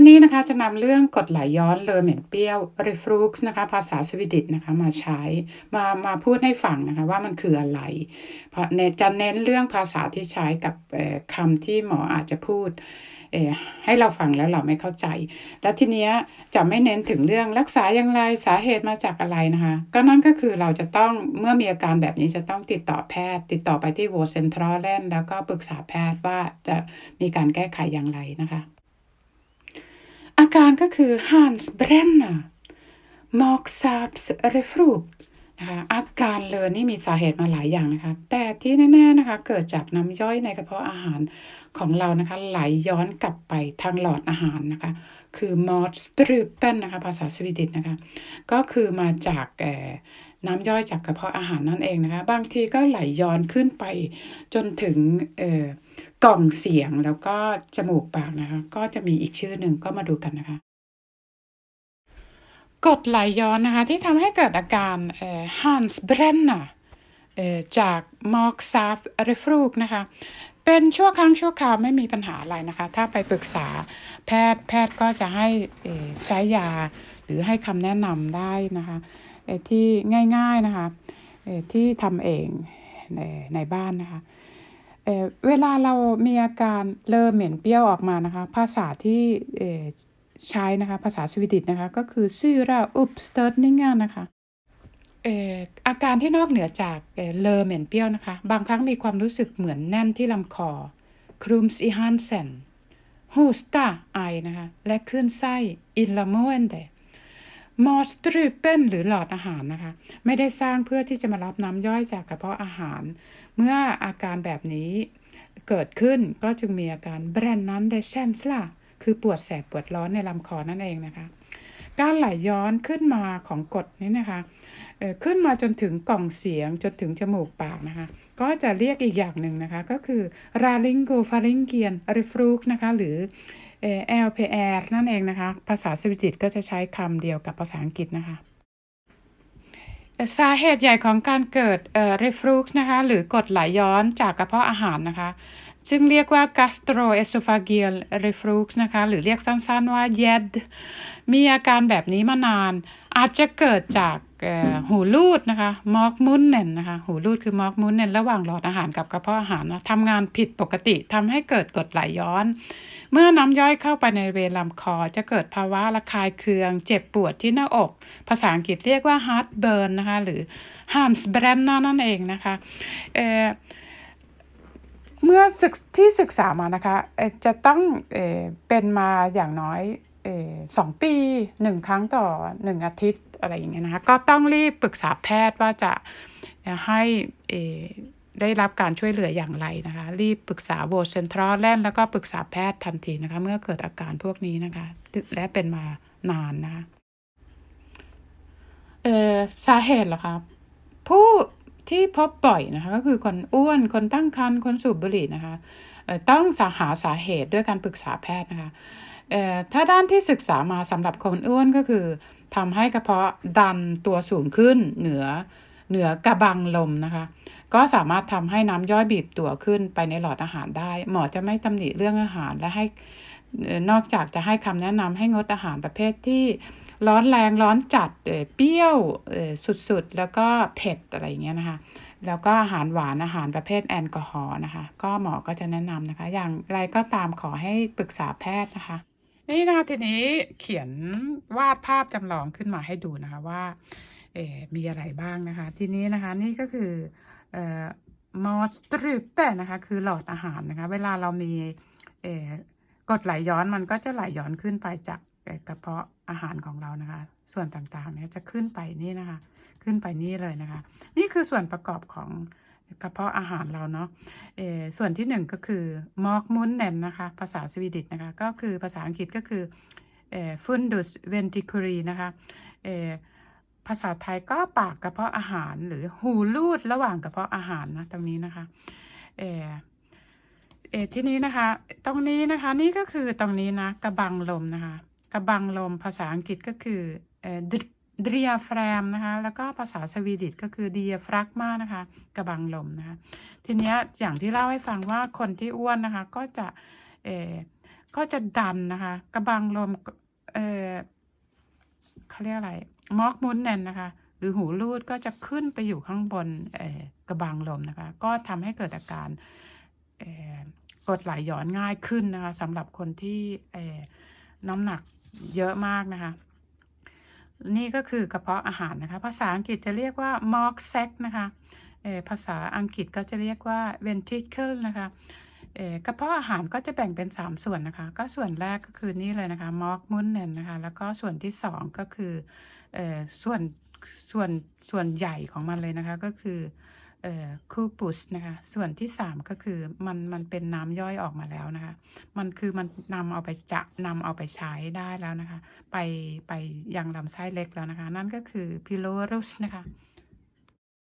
วันนี้นะคะจะนำเรื่องกดไหลย้อนเลอเหม็นเปรี้ยว reflux นะคะภาษาสวีดิชนะคะมาใช้มามาพูดให้ฟังนะคะว่ามันคืออะไรเพราะเนจะเน้นเรื่องภาษาที่ใช้กับคำที่หมออาจจะพูดให้เราฟังแล้วเราไม่เข้าใจ แล้วทีเนี้ยจะไม่เน้นถึงเรื่องรักษาอย่างไรสาเหตุมาจากอะไรนะคะ ก็นั่นก็คือเราจะต้องเมื่อมีอาการแบบนี้จะต้องติดต่อแพทย์ ติดต่อไปที่โวเซนทรัลแลนแล้วก็ปรึกษาแพทย์ว่าจะมีการแก้ไขอย่างไรนะคะ อาการก็คือ Hans Brenner m o g s a b s reflux นะคะอาการเลอนี่มีสาเหตุมาหลายอย่างนะคะ แต่ที่แน่ๆนะคะ เกิดจากน้ำย่อยในกระเพาะอาหารของเรานะคะ ไหลย้อนกลับไปทางหลอดอาหารนะคะ คือ m o d s t r u p e n นะคะ ภาษาสวีดิชนะคะ ก็คือมาจากน้ำย่อยจากกระเพาะอาหารนั่นเองนะคะ บางทีก็ไหลย้อนขึ้นไปจนถึง กล่องเสียงแล้วก็จมูกปากนะคะ ก็จะมีอีกชื่อหนึ่งก็มาดูกันนะคะกดไหลย้อนนะคะ ที่ทำให้เกิดอาการเอ่อ Hans Brenner เอ่อจาก m o g s a f reflux นะคะ เป็นชั่วครั้งชั่วคราวไม่มีปัญหาอะไรนะคะ ถ้าไปปรึกษาแพทย์แพทย์ก็จะให้ใช้ยาหรือให้คำแนะนำได้นะคะที่ง่ายๆนะคะที่ทำเองในในบ้านนะคะ เเวลาเรามีอาการเลอเหม็นเปรี้ยวออกมานะคะ ภาษาที่ใช้นะคะ ภาษาสวีดิชนะคะ ก็คือซ y ราอุปสเต r ร์นิงนะคะเออาการที่นอกเหนือจากเอ่อเลอเหม็นเปรี้ยวนะคะ บางครั้งมีความรู้สึกเหมือนแน่นที่ลำคอครูมส์อีฮันเซนฮูสตาไอนะคะ และคลื่นไส้อินลาโมเอนเด มอสตรูเปนหรือหลอดอาหารนะคะ ไม่ได้สร้างเพื่อที่จะมารับน้ำย่อยจากกระเพาะอาหาร เมื่ออาการแบบนี้เกิดขึ้นก็จึงมีอาการแบรนนั้นเดชนส์ล่ะคือปวดแสบปวดร้อนในลำคอนั่นเองนะคะ การไหลย้อนขึ้นมาของกดนี้นะคะขึ้นมาจนถึงกล่องเสียงจนถึงจมูกปากนะคะ ก็จะเรียกอีกอย่างหนึ่งนะคะ ก็คือ laryngopharyngeal reflux นะคะ หรือ LPR นั่นเองนะคะ ภาษาสวีดิชก็จะใช้คำเดียวกับภาษาอังกฤษนะคะสาเหตุใหญ่ของการเกิดเอ่อ reflux นะคะหรือกรดไหลย้อนจากกระเพาะอาหารนะคะ ซึ่งเรียกว่า gastroesophageal reflux นะคะหรือเรียกสั้นๆว่า YED มีอาการแบบนี้มานาน อาจจะเกิดจาก หูรูดนะคะมอกมุนเนนนะคะหูรูดคือมอกมุนเนนระหว่างหลอดอาหารกับกระเพาะอาหารนะทำงานผิดปกติทำให้เกิดกรดไหลย้อน เมื่อน้ำย่อยเข้าไปในบริเวณลำคอ จะเกิดภาวะระคายเคือง เจ็บปวดที่หน้าอก ภาษาอังกฤษเรียกว่า heartburn นะคะ หรือ Hans Brenner นั่นเองนะคะเเมื่อศึกที่ศึกษามานะคะจะต้องเอเป็นมาอย่างน้อยสองปีหนึ่งครั้งต่อหนึ่งอาทิตย์ อะไรอย่างเงี้ยนะคะก็ต้องรีบปรึกษาแพทย์ว่าจะให้เอได้รับการช่วยเหลืออย่างไรนะคะ รีบปรึกษาโวเซนทรัลแลนแล้วก็ปรึกษาแพทย์ทันทีนะคะ เมื่อเกิดอาการพวกนี้นะคะ และเป็นมานานนะคะเออสาเหตุเหรอคะผู้ที่พบบ่อยนะคะก็คือคนอ้วนคนตั้งครรภ์คนสูบบุหรี่นะคะต้องสาหาสาเหตุด้วยการปรึกษาแพทย์นะคะถ้าด้านที่ศึกษามาสำหรับคนอ้วนก็คือ ทำให้กระเพาะดันตัวสูงขึ้นเหนือเหนือกระบังลมนะคะ ก็สามารถทำให้น้ำย่อยบีบตัวขึ้นไปในหลอดอาหารได้ หมอจะไม่ตำหนิเรื่องอาหารและให้นอกจากจะให้คำแนะนำให้งดอาหารประเภทที่ร้อนแรงร้อนจัดเออเปรี้ยวเออสุดๆ แล้วก็เผ็ดอะไรอย่างเงี้ยนะคะ แล้วก็อาหารหวานอาหารประเภทแอลกอฮอล์นะคะ ก็หมอก็จะแนะนำนะคะ อย่างไรก็ตามขอให้ปรึกษาแพทย์นะคะ นี่นะคะทีนี้เขียนวาดภาพจำลองขึ้นมาให้ดูนะคะว่ามีอะไรบ้างนะคะ ทีนี้นะคะนี่ก็คืออมอสตรูเปนะคะ คือหลอดอาหารนะคะ เวลาเรามีกดไหลย้อนมันก็จะไหลย้อนขึ้นไปจากกระเพาะอาหารของเรานะคะ ส่วนต่างๆเนี่ยจะขึ้นไปนี่นะคะ ขึ้นไปนี่เลยนะคะ นี่คือส่วนประกอบของ กระเพาะอาหารเราเนาะส่วนที่หนึ่งก็คือมอกมุนเนนนะคะ ภาษาสวีดิชนะคะ ก็คือภาษาอังกฤษก็คือฟุนดุสเวนติคูรีนะคะภาษาไทยก็ปากกระเพาะอาหารหรือหูรูดระหว่างกระเพาะอาหารนะตรงนี้นะคะเอเอที่นี้นะคะ ตรงนี้นะคะนี่ก็คือตรงนี้นะกระบังลมนะคะ กระบังลมภาษาอังกฤษก็คือเออ เดียแฟรมนะคะแล้วก็ภาษาสวีดิชก็คือเดียฟรักมานะคะกระบังลมนะคะทีนี้อย่างที่เล่าให้ฟังว่าคนที่อ้วนนะคะก็จะเออก็จะดันนะคะกระบังลมเออเขาเรียกอะไรมอกมุนแนนนะคะหรือหูรูดก็จะขึ้นไปอยู่ข้างบนเอ่อกระบังลมนะคะ ก็ทำให้เกิดอาการเอ่อกดไหลย้อนง่ายขึ้นนะคะสำหรับคนที่เอ่อน้ำหนักเยอะมากนะคะ นี่ก็คือกระเพาะอาหารนะคะ ภาษาอังกฤษจะเรียกว่า mock sac นะคะภาษาอังกฤษก็จะเรียกว่า ventricle นะคะกระเพาะอาหารก็จะแบ่งเป็น 3 ส่วนนะคะ ก็ส่วนแรกก็คือนี่เลยนะคะ mock m u n n e n นะคะ แล้วก็ส่วนที่ 2 ก็คืออส่วนส่วนส่วนใหญ่ของมันเลยนะคะก็คือ คูปุสนะคะ ส่วนที่สามก็คือมันมันเป็นน้ำย่อยออกมาแล้วนะคะ มันคือมันนำเอาไปจะนำเอาไปใช้ได้แล้วนะคะ ไปไปยังลำไส้เล็กแล้วนะคะ นั่นก็คือพิโลรุสนะคะ